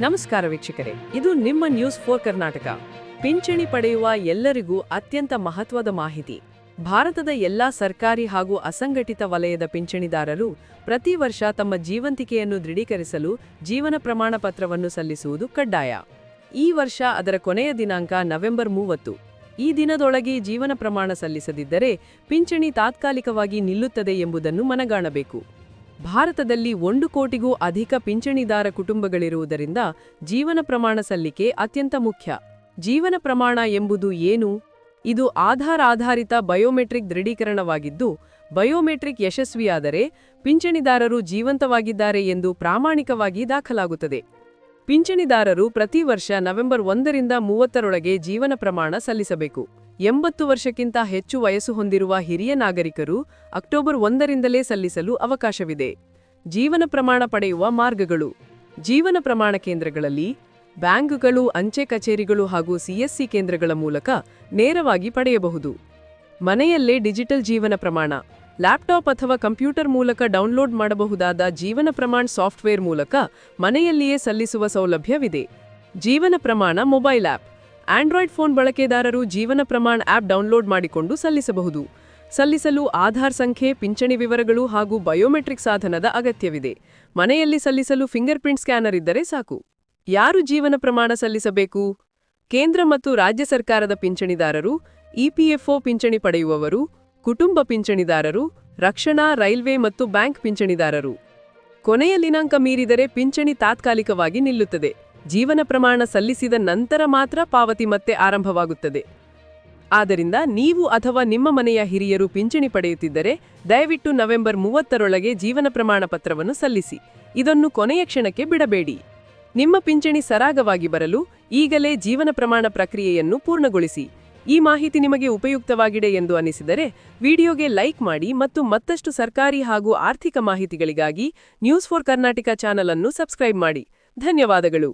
ನಮಸ್ಕಾರ ವೀಕ್ಷಕರೇ, ಇದು ನಿಮ್ಮ ನ್ಯೂಸ್ ಫೋರ್ ಕರ್ನಾಟಕ. ಪಿಂಚಣಿ ಪಡೆಯುವ ಎಲ್ಲರಿಗೂ ಅತ್ಯಂತ ಮಹತ್ವದ ಮಾಹಿತಿ. ಭಾರತದ ಎಲ್ಲಾ ಸರ್ಕಾರಿ ಹಾಗೂ ಅಸಂಘಟಿತ ವಲಯದ ಪಿಂಚಣಿದಾರರು ಪ್ರತಿ ವರ್ಷ ತಮ್ಮ ಜೀವಂತಿಕೆಯನ್ನು ದೃಢೀಕರಿಸಲು ಜೀವನ ಪ್ರಮಾಣ ಪತ್ರವನ್ನು ಸಲ್ಲಿಸುವುದು ಕಡ್ಡಾಯ. ಈ ವರ್ಷ ಅದರ ಕೊನೆಯ ದಿನಾಂಕ ನವೆಂಬರ್ ಮೂವತ್ತು. ಈ ದಿನದೊಳಗೆ ಜೀವನ ಪ್ರಮಾಣ ಸಲ್ಲಿಸದಿದ್ದರೆ ಪಿಂಚಣಿ ತಾತ್ಕಾಲಿಕವಾಗಿ ನಿಲ್ಲುತ್ತದೆ ಎಂಬುದನ್ನು ಮನಗಾಣಬೇಕು. ಭಾರತದಲ್ಲಿ ಒಂದು ಕೋಟಿಗೂ ಅಧಿಕ ಪಿಂಚಣಿದಾರ ಕುಟುಂಬಗಳಿರುವುದರಿಂದ ಜೀವನ ಪ್ರಮಾಣ ಸಲ್ಲಿಕೆ ಅತ್ಯಂತ ಮುಖ್ಯ. ಜೀವನ ಪ್ರಮಾಣ ಎಂಬುದು ಏನು? ಇದು ಆಧಾರ್ ಆಧಾರಿತ ಬಯೋಮೆಟ್ರಿಕ್ ದೃಢೀಕರಣವಾಗಿದ್ದು, ಬಯೋಮೆಟ್ರಿಕ್ ಯಶಸ್ವಿಯಾದರೆ ಪಿಂಚಣಿದಾರರು ಜೀವಂತವಾಗಿದ್ದಾರೆ ಎಂದು ಪ್ರಾಮಾಣಿಕವಾಗಿ ದಾಖಲಾಗುತ್ತದೆ. ಪಿಂಚಣಿದಾರರು ಪ್ರತಿ ವರ್ಷ ನವೆಂಬರ್ ಒಂದರಿಂದ ಮೂವತ್ತರೊಳಗೆ ಜೀವನ ಪ್ರಮಾಣ ಸಲ್ಲಿಸಬೇಕು. ಎಂಬತ್ತು ವರ್ಷಕ್ಕಿಂತ ಹೆಚ್ಚು ವಯಸ್ಸು ಹೊಂದಿರುವ ಹಿರಿಯ ನಾಗರಿಕರು ಅಕ್ಟೋಬರ್ ಒಂದರಿಂದಲೇ ಸಲ್ಲಿಸಲು ಅವಕಾಶವಿದೆ. ಜೀವನ ಪ್ರಮಾಣ ಪಡೆಯುವ ಮಾರ್ಗಗಳು. ಜೀವನ ಪ್ರಮಾಣ ಕೇಂದ್ರಗಳಲ್ಲಿ ಬ್ಯಾಂಕ್ಗಳು, ಅಂಚೆ ಕಚೇರಿಗಳು ಹಾಗೂ ಸಿಎಸ್ಸಿ ಕೇಂದ್ರಗಳ ಮೂಲಕ ನೇರವಾಗಿ ಪಡೆಯಬಹುದು. ಮನೆಯಲ್ಲೇ ಡಿಜಿಟಲ್ ಜೀವನ ಪ್ರಮಾಣ. ಲ್ಯಾಪ್ಟಾಪ್ ಅಥವಾ ಕಂಪ್ಯೂಟರ್ ಮೂಲಕ ಡೌನ್ಲೋಡ್ ಮಾಡಬಹುದಾದ ಜೀವನ ಪ್ರಮಾಣ ಸಾಫ್ಟ್ವೇರ್ ಮೂಲಕ ಮನೆಯಲ್ಲಿಯೇ ಸಲ್ಲಿಸುವ ಸೌಲಭ್ಯವಿದೆ. ಜೀವನ ಪ್ರಮಾಣ ಮೊಬೈಲ್ ಆಪ್ ಆಂಡ್ರಾಯ್ಡ್ ಫೋನ್ ಬಳಕೆದಾರರು ಜೀವನ ಪ್ರಮಾಣ ಆಪ್ ಡೌನ್ಲೋಡ್ ಮಾಡಿಕೊಂಡು ಸಲ್ಲಿಸಬಹುದು. ಸಲ್ಲಿಸಲು ಆಧಾರ್ ಸಂಖ್ಯೆ, ಪಿಂಚಣಿ ವಿವರಗಳು ಹಾಗೂ ಬಯೋಮೆಟ್ರಿಕ್ ಸಾಧನದ ಅಗತ್ಯವಿದೆ. ಮನೆಯಲ್ಲಿ ಸಲ್ಲಿಸಲು ಫಿಂಗರ್ ಪ್ರಿಂಟ್ ಸ್ಕ್ಯಾನರ್ ಇದ್ದರೆ ಸಾಕು. ಯಾರು ಜೀವನ ಪ್ರಮಾಣ ಸಲ್ಲಿಸಬೇಕು? ಕೇಂದ್ರ ಮತ್ತು ರಾಜ್ಯ ಸರ್ಕಾರದ ಪಿಂಚಣಿದಾರರು ಇಪಿಎಫ್ಒ ಪಿಂಚಣಿ ಪಡೆಯುವವರು, ಕುಟುಂಬ ಪಿಂಚಣಿದಾರರು, ರಕ್ಷಣಾ, ರೈಲ್ವೆ ಮತ್ತು ಬ್ಯಾಂಕ್ ಪಿಂಚಣಿದಾರರು. ಕೊನೆಯ ದಿನಾಂಕ ಮೀರಿದರೆ ಪಿಂಚಣಿ ತಾತ್ಕಾಲಿಕವಾಗಿ ನಿಲ್ಲುತ್ತದೆ. ಜೀವನ ಪ್ರಮಾಣ ಸಲ್ಲಿಸಿದ ನಂತರ ಮಾತ್ರ ಪಾವತಿ ಮತ್ತೆ ಆರಂಭವಾಗುತ್ತದೆ. ಆದ್ದರಿಂದ ನೀವು ಅಥವಾ ನಿಮ್ಮ ಮನೆಯ ಹಿರಿಯರು ಪಿಂಚಣಿ ಪಡೆಯುತ್ತಿದ್ದರೆ ದಯವಿಟ್ಟು ನವೆಂಬರ್ ಮೂವತ್ತರೊಳಗೆ ಜೀವನ ಪ್ರಮಾಣ ಪತ್ರವನ್ನು ಸಲ್ಲಿಸಿ. ಇದನ್ನು ಕೊನೆಯ ಕ್ಷಣಕ್ಕೆ ಬಿಡಬೇಡಿ. ನಿಮ್ಮ ಪಿಂಚಣಿ ಸರಾಗವಾಗಿ ಬರಲು ಈಗಲೇ ಜೀವನ ಪ್ರಮಾಣ ಪ್ರಕ್ರಿಯೆಯನ್ನು ಪೂರ್ಣಗೊಳಿಸಿ. ಈ ಮಾಹಿತಿ ನಿಮಗೆ ಉಪಯುಕ್ತವಾಗಿದೆ ಎಂದು ಅನಿಸಿದರೆ ವಿಡಿಯೋಗೆ ಲೈಕ್ ಮಾಡಿ ಮತ್ತು ಮತ್ತಷ್ಟು ಸರ್ಕಾರಿ ಹಾಗೂ ಆರ್ಥಿಕ ಮಾಹಿತಿಗಳಿಗಾಗಿ ನ್ಯೂಸ್ ಫಾರ್ ಕರ್ನಾಟಕ ಚಾನಲ್ ಅನ್ನು ಸಬ್ಸ್ಕ್ರೈಬ್ ಮಾಡಿ. ಧನ್ಯವಾದಗಳು.